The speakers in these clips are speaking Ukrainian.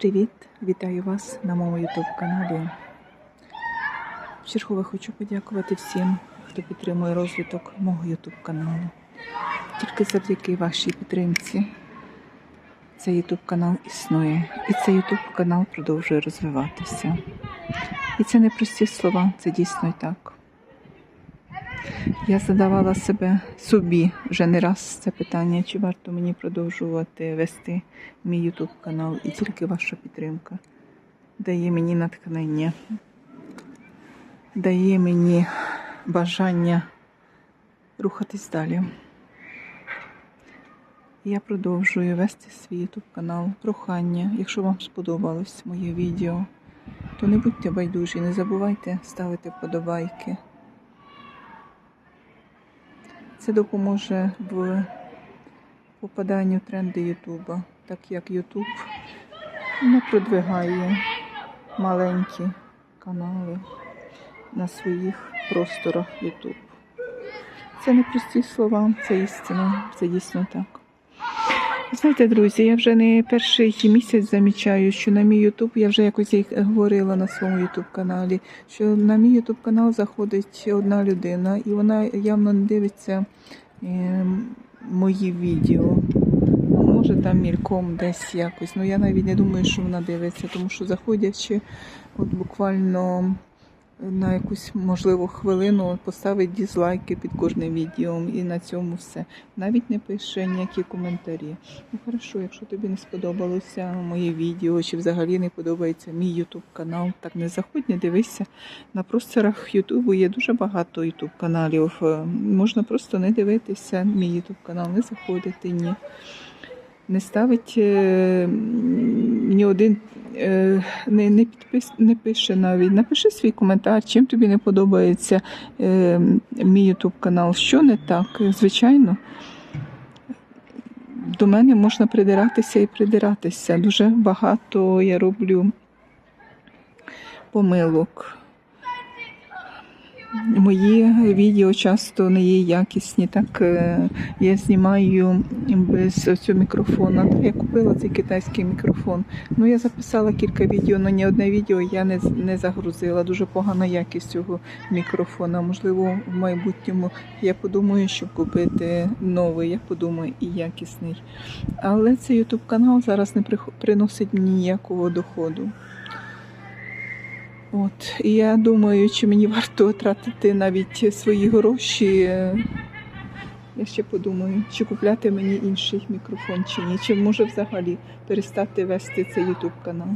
Привіт! Вітаю вас на моєму YouTube каналі. Вчергове хочу подякувати всім, хто підтримує розвиток мого YouTube каналу. Тільки завдяки вашій підтримці цей YouTube канал існує. І цей YouTube канал продовжує розвиватися. І це не прості слова, це дійсно і так. Я задавала себе собі вже не раз це питання, чи варто мені продовжувати вести мій YouTube канал, і тільки ваша підтримка дає мені натхнення, дає мені бажання рухатись далі. Я продовжую вести свій YouTube канал. Прохання, якщо вам сподобалось моє відео, то не будьте байдужі, не забувайте ставити вподобайки. Це допоможе в попаданню в тренди Ютуба, так як Ютуб не продвигає маленькі канали на своїх просторах Ютуб. Це не прості слова, це істина, це дійсно так. Знаєте, друзі, я вже не перший місяць замічаю, що на мій Ютуб, я вже якось говорила на своєму Ютуб каналі, що на мій Ютуб канал заходить одна людина, і вона явно не дивиться е, мої відео. Може там мільком десь якось. Ну я навіть не думаю, що вона дивиться, тому що заходячи, от буквально на якусь можливо хвилину поставить дізлайки під кожним відео і на цьому все. Навіть не пише ніякі коментарі. Ну хорошо, якщо тобі не сподобалося моє відео, чи взагалі не подобається мій Ютуб канал, так не заходь, не дивися. На просторах Ютубу є дуже багато Ютуб каналів. Е, Можна просто не дивитися мій Ютуб канал, не заходити ні. Не ставить е, ні один, не, не, підпис, не пише навіть. Напиши свій коментар, чим тобі не подобається е, мій Ютуб канал. Що не так? Звичайно, до мене можна придиратися і придиратися. Дуже багато я роблю помилок. Мої відео часто не є якісні. Так е, я знімаю без цього мікрофона. Я купила цей китайський мікрофон. Ну я записала кілька відео, але ні одне відео я не, не загрузила. Дуже погана якість цього мікрофона. Можливо, в майбутньому я подумаю, щоб купити новий. Я подумаю і якісний. Але цей YouTube канал зараз не приносить мені ніякого доходу. От, і я думаю, чи мені варто тратити навіть свої гроші. Я ще подумаю, чи купляти мені інший мікрофон, чи ні, чи може взагалі перестати вести цей YouTube канал.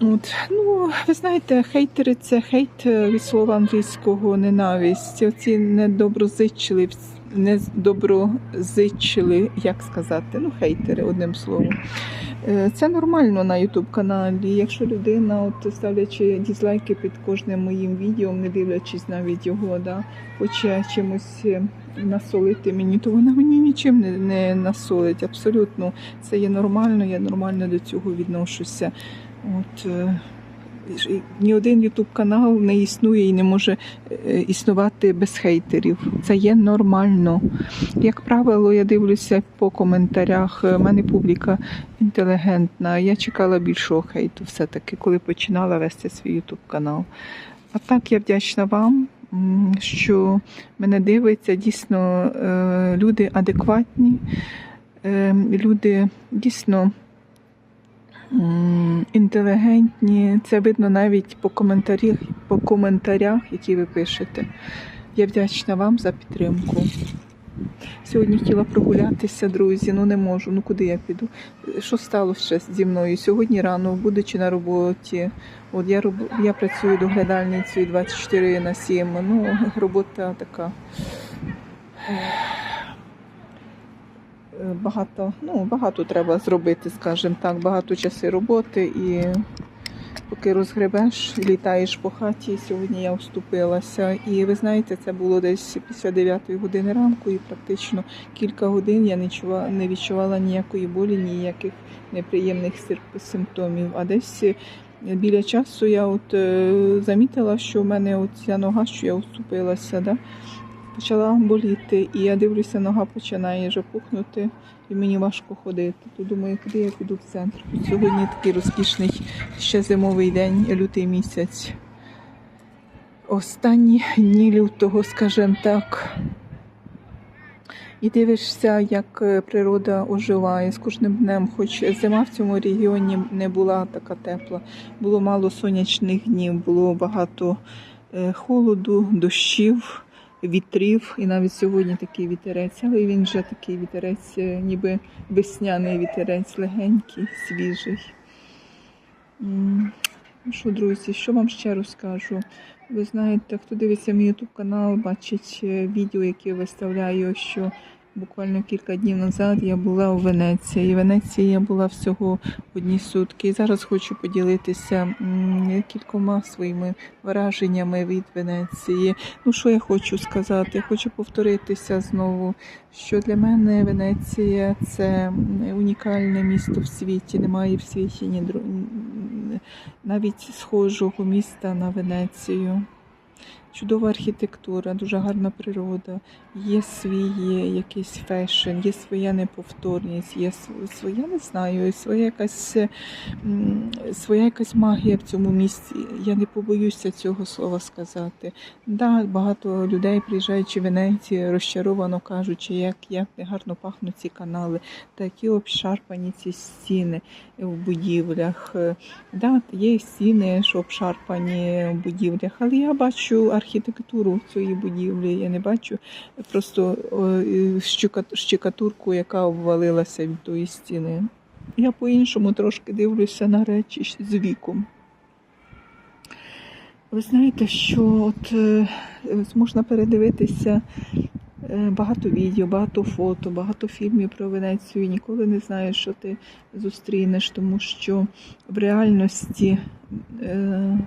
От, ну, ви знаєте, хейтери це хейт е, від слова англійського ненависть. Оці недоброзичливі, недоброзичили, як сказати, ну, хейтери, одним словом. Е, Це нормально на YouTube каналі. Якщо людина, от ставлячи дізлайки під кожним моїм відео, не дивлячись навіть його, да, хоче чимось е, насолити мені, то вона мені нічим не, не насолить. Абсолютно, це є нормально, я нормально до цього відношуся. От, е, ні один YouTube канал не існує і не може е, існувати без хейтерів. Це є нормально. Як правило, я дивлюся по коментарях. У мене публіка інтелігентна. Я чекала більшого хейту все-таки, коли починала вести свій YouTube канал. А так я вдячна вам, що мене дивиться. Дійсно, е, люди адекватні, е, люди дійсно інтелігентні. Це видно навіть по коментарях, по коментарях, які ви пишете. Я вдячна вам за підтримку. Сьогодні хотіла прогулятися, друзі. Ну не можу. Ну куди я піду? Що сталося зі мною? Сьогодні рано, будучи на роботі, от я роб... я працюю доглядальницею 24 на 7. Ну, робота така. Багато, ну, багато треба зробити, скажімо так, багато часи роботи і поки розгребеш, літаєш по хаті. Сьогодні я вступилася. І ви знаєте, це було десь після 9 години ранку, і практично кілька годин я не чула, не відчувала ніякої болі, ніяких неприємних симптомів. А десь біля часу я от е, замітила, що в мене ця нога, що я вступилася, да, почала боліти. І я дивлюся, нога починає вже пухнути. і мені важко ходити. То думаю, куди я піду в центр. Сьогодні такий розкішний ще зимовий день, лютий місяць. Останні дні лютого, скажімо так. І дивишся, як е, природа оживає з кожним днем, хоч зима в цьому регіоні не була така тепла, було мало сонячних днів, було багато е, холоду, дощів, вітрів. І навіть сьогодні такий вітерець, але він вже такий вітерець, е, ніби весняний вітерець, легенький, свіжий. Ну що, друзі, що вам ще розкажу? Ви знаєте, хто дивиться мій YouTube канал, бачить е, відео, яке виставляю, що буквально кілька днів назад я була у Венеції. І в Венеції я була всього одні сутки. Зараз хочу поділитися кількома своїми враженнями від Венеції. Ну, що я хочу сказати? Хочу повторитися знову, що для мене Венеція це унікальне місто в світі. Немає в світі ні навіть схожого міста на Венецію. Чудова архітектура, дуже гарна природа, є свій якийсь фешн, є своя неповторність, є своя, не знаю, своя якась, своя якась магія в цьому місці. Я не побоюся цього слова сказати. Да, багато людей, приїжджаючи в Венецію, розчаровано кажучи, як, як гарно пахнуть ці канали, такі обшарпані ці стіни в будівлях. Е, Да, є стіни, що обшарпані в будівлях, але я бачу архітектуру цієї будівлі. Я не бачу просто е, щекатурку, яка обвалилася від тої стіни. Я по-іншому трошки дивлюся на речі з віком. Ви знаєте, що от е, можна передивитися е, багато відео, багато фото, багато фільмів про Венецію. І ніколи не знаєш, що ти зустрінеш, тому що в реальності реаль,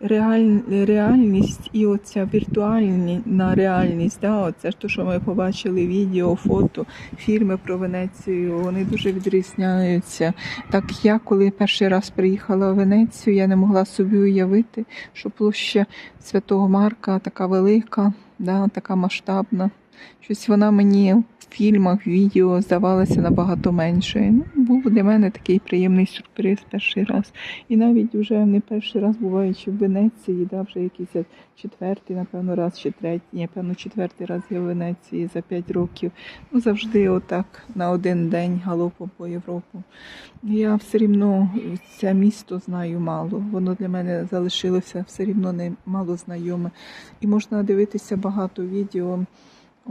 реальність і оця віртуальна реальність, да, оце те, що ми побачили відео, фото, фільми про Венецію, вони дуже відрізняються. Так я, коли перший раз приїхала в Венецію, я не могла собі уявити, що площа Святого Марка така велика, да, така масштабна. Щось вона мені фільмах, відео здавалася набагато меншою. Ну, був для мене такий приємний сюрприз перший раз. І навіть вже не перший раз буваючи в Венеції, да, вже якийсь четвертий, напевно, раз чи третій, напевно, четвертий раз я в Венеції за п'ять років. Ну, завжди отак на один день галопом по Європу. Я все рівно це місто знаю мало. Воно для мене залишилося все рівно не мало знайоме. І можна дивитися багато відео.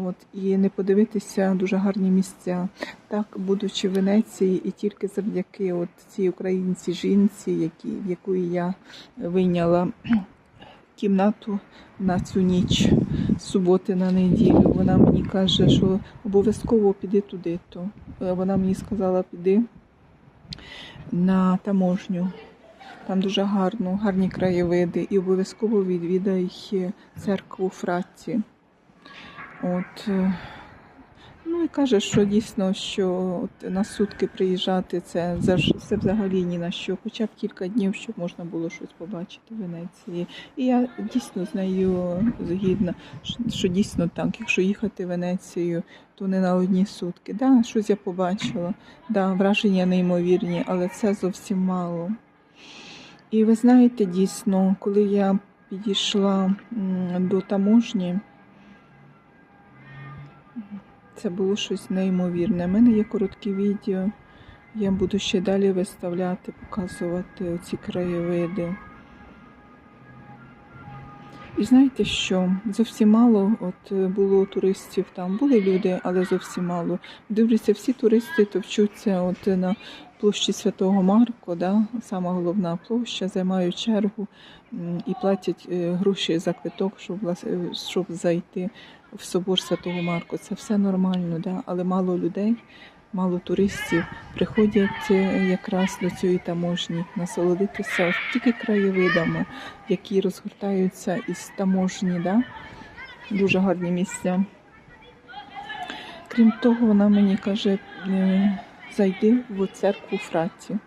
От, і не подивитися дуже гарні місця. Так, будучи в Венеції, і тільки завдяки от цій українці жінці, які, в якої я вийняла кімнату на цю ніч з суботи на неділю. Вона мені каже, що обов'язково піди туди. То Е, вона мені сказала, піди на таможню. Там дуже гарно, гарні краєвиди, і обов'язково відвідай церкву Фратті. От, е, ну і каже, що дійсно, що от на сутки приїжджати це, це взагалі ні на що, хоча б кілька днів, щоб можна було щось побачити в Венеції. І я дійсно з нею згідна, що- дійсно так, якщо їхати в Венецію, то не на одні сутки. Да, щось я побачила, да, враження неймовірні, але це зовсім мало. І ви знаєте, дійсно, коли я підійшла до таможні, це було щось неймовірне. У мене є короткі відео. Я буду ще далі виставляти, показувати ці краєвиди. І знаєте що? Зовсім мало от е, було туристів там. Були люди, але зовсім мало. Дивлюся, всі туристи товчуться от на площі Святого Марко, да? сама головна площа, займають чергу і платять е, гроші за квиток, щоб, е, щоб зайти в собор Святого Марко. Це все нормально, да? але мало людей, мало туристів приходять е, якраз до цієї таможні насолодитися тільки краєвидами, які розгортаються із таможні. Да? Дуже гарні місця. Крім того, вона мені каже, зайди в церкву Фраті.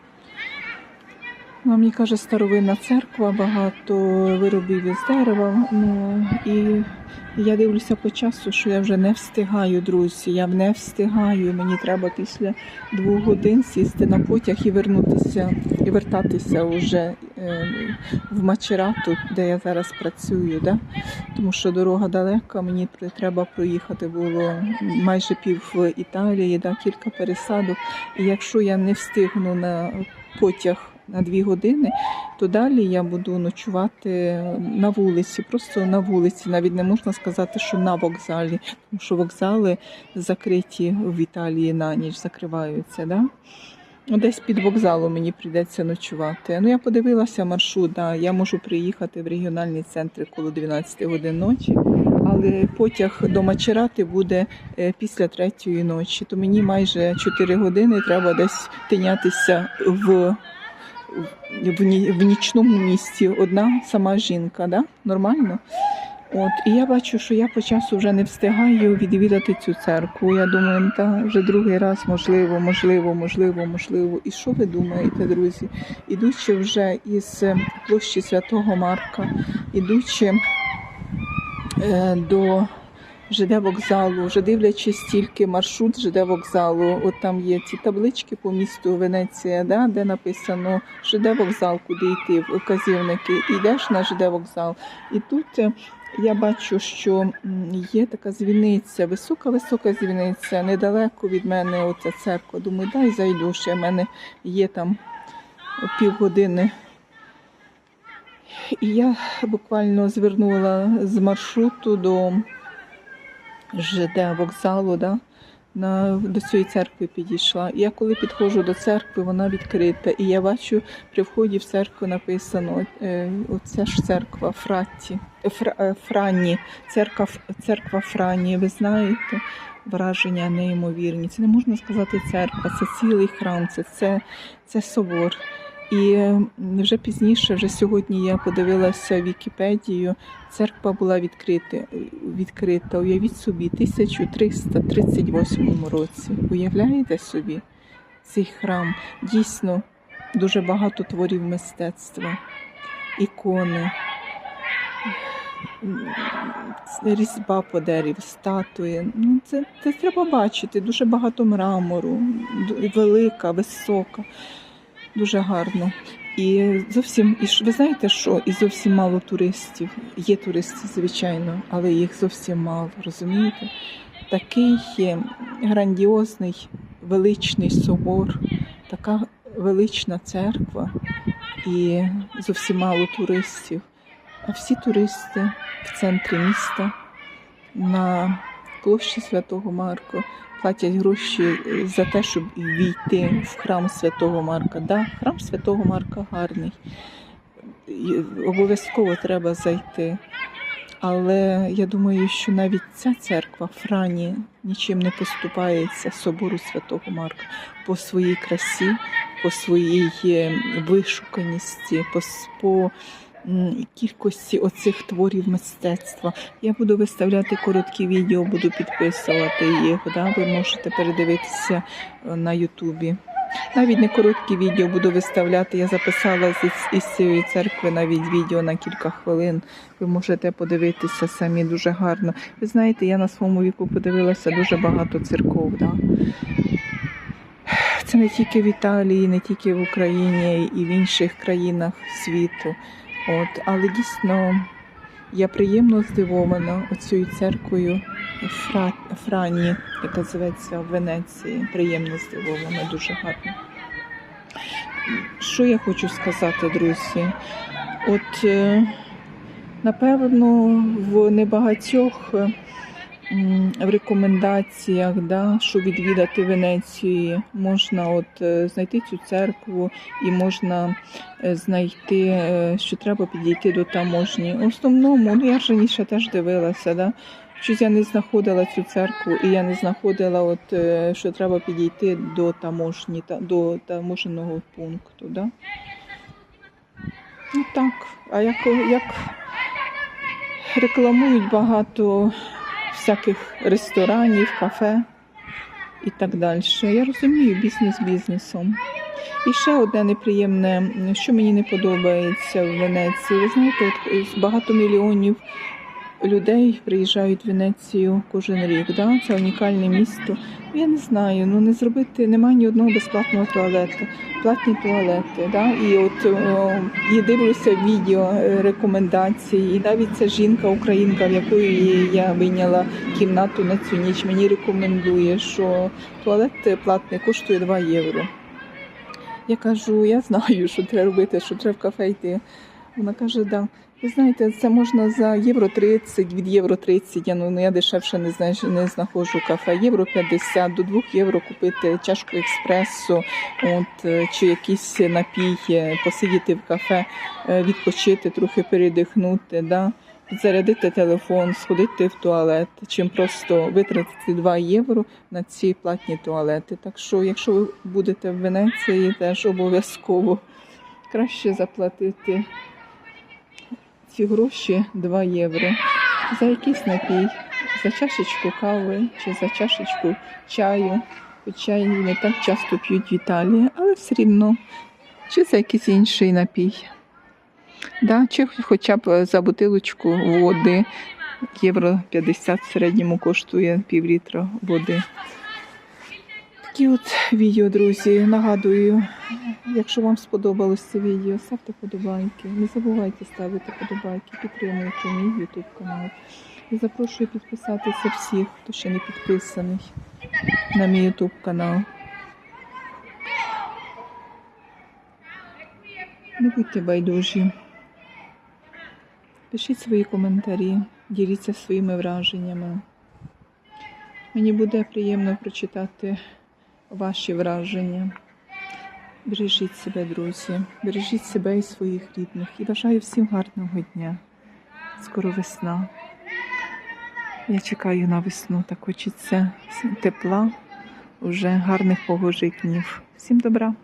Ну, мені каже, старовинна церква, багато виробів із дерева. Ну і я дивлюся по часу, що я вже не встигаю, друзі. Я не встигаю. Мені треба після двох годин сісти на потяг і вернутися, і вертатися вже е, в Мачерату, де я зараз працюю. Да? Тому що дорога далека, мені треба проїхати було майже пів Італії, да? кілька пересадок. І якщо я не встигну на потяг на дві години, то далі я буду ночувати на вулиці, просто на вулиці. Навіть не можна сказати, що на вокзалі, тому що вокзали закриті в Італії на ніч, закриваються. Да? Ну, Десь під вокзалом мені прийдеться ночувати. Ну, я подивилася маршрут, да, я можу приїхати в регіональний центр коло 12 годин ночі, але потяг до Мачерати буде е, після третьої ночі. То мені майже 4 години треба десь тинятися в, в, в нічному місті. Одна сама жінка, да? нормально? От, і я бачу, що я по часу вже не встигаю відвідати цю церкву. Я думаю, та вже другий раз, можливо, можливо, можливо, можливо. І що ви думаєте, друзі? Ідучи вже із е, площі Святого Марка, ідучи е, до ЖД вокзалу, вже дивлячись тільки маршрут ЖД вокзалу. От там є ці таблички по місту Венеція, да, де написано ЖД вокзал, куди йти, вказівники. Йдеш на ЖД вокзал. І тут е, я бачу, що є така дзвіниця, висока-висока дзвіниця, недалеко від мене оця церква. Думаю, дай зайду ще. в мене є там півгодини. І я буквально звернула з маршруту до ЖД вокзалу, да, на, до цієї церкви підійшла. Я коли підходжу до церкви, вона відкрита. І я бачу, при вході в церкву написано: е, оця ж церква Фратті, Фра, е, Франні, церква, церква Франні. Ви знаєте, враження неймовірні. Це не можна сказати церква, це цілий храм, це, це, це собор. І вже пізніше, вже сьогодні я подивилася Вікіпедію. Церква була відкрита, відкрита, уявіть собі, 1338 році. Уявляєте собі цей храм? Дійсно дуже багато творів мистецтва, ікони, різьба по дереву, статуї. Ну, це, це треба бачити. Дуже багато мрамору, велика, висока, дуже гарно. І зовсім, і ви знаєте, що і зовсім мало туристів. Є туристи, звичайно, але їх зовсім мало, розумієте? Такий грандіозний, величний собор, така велична церква і зовсім мало туристів. А всі туристи в центрі міста на площі Святого Марка платять гроші за те, щоб війти в храм Святого Марка. Да, храм Святого Марка гарний. Обов'язково треба зайти. Але я думаю, що навіть ця церква Франі нічим не поступається собору Святого Марка по своїй красі, по своїй е, вишуканості, по, по кількості оцих творів мистецтва. Я буду виставляти короткі відео, буду підписувати їх. Да? Ви можете передивитися е, на Ютубі. Навіть не короткі відео буду виставляти. Я записала із цієї церкви навіть відео на кілька хвилин. Ви можете подивитися самі дуже гарно. Ви знаєте, я на своєму віку подивилася дуже багато церков. Да? Це не тільки в Італії, не тільки в Україні і в інших країнах світу. От, але дійсно я приємно здивована оцією церквою Фра... Франі, яка зветься в Венеції. Приємно здивована, дуже гарно. Що я хочу сказати, друзі? От, е, напевно, в небагатьох е, в рекомендаціях, да, що відвідати Венецію, можна от е, знайти цю церкву і можна е, знайти, е, що треба підійти до таможні. В основному, ну я ж раніше теж дивилася, да, щось я не знаходила цю церкву, і я не знаходила, от, що треба підійти до таможні, та- до таможеного пункту. Да. Ну так, а як, як рекламують багато всяких ресторанів, кафе і так далі. Я розумію бізнес бізнесом. І ще одне неприємне, що мені не подобається в Венеції. Ви знаєте, от багато мільйонів людей приїжджають в Венецію кожен рік. Да? Це унікальне місто. Я не знаю, ну не зробити немає ні одного безплатного туалету, платні туалети. Да? І от о, і дивлюся відео е, рекомендації, і навіть ця жінка, українка, в якої я вийняла кімнату на цю ніч, мені рекомендує, що туалет платний коштує 2 євро. Я кажу, я знаю, що треба робити, що треба в кафе йти. Вона каже, да. Ви знаєте, це можна за євро 30, від євро 30, я, ну, я дешевше не, знаю, не знаходжу кафе. Євро 50, до 2 євро купити чашку експресу, от, е, чи якийсь напій, е, посидіти в кафе, е, відпочити, трохи передихнути, да? зарядити телефон, сходити в туалет, чим просто витратити 2 євро на ці платні туалети. Так що, якщо ви будете в Венеції, теж обов'язково краще заплатити ці гроші 2 євро за якийсь напій, за чашечку кави чи за чашечку чаю. Її не так часто п'ють в Італії, але все рівно. Чи за якийсь інший напій. Да, чи хоча б за бутилочку води. Євро 50 в середньому коштує пів літра води. Такі от відео, друзі. Нагадую, якщо вам сподобалось це відео, ставте подобайки. Не забувайте ставити подобайки, підтримуйте мій YouTube канал. І запрошую підписатися всіх, хто ще не підписаний на мій YouTube канал. Не будьте байдужі. Пишіть свої коментарі, діліться своїми враженнями. Мені буде приємно прочитати ваші враження. Бережіть себе, друзі, бережіть себе і своїх рідних. І бажаю всім гарного дня. Скоро весна. Я чекаю на весну, так хочеться тепла, уже гарних погожих днів. Всім добра!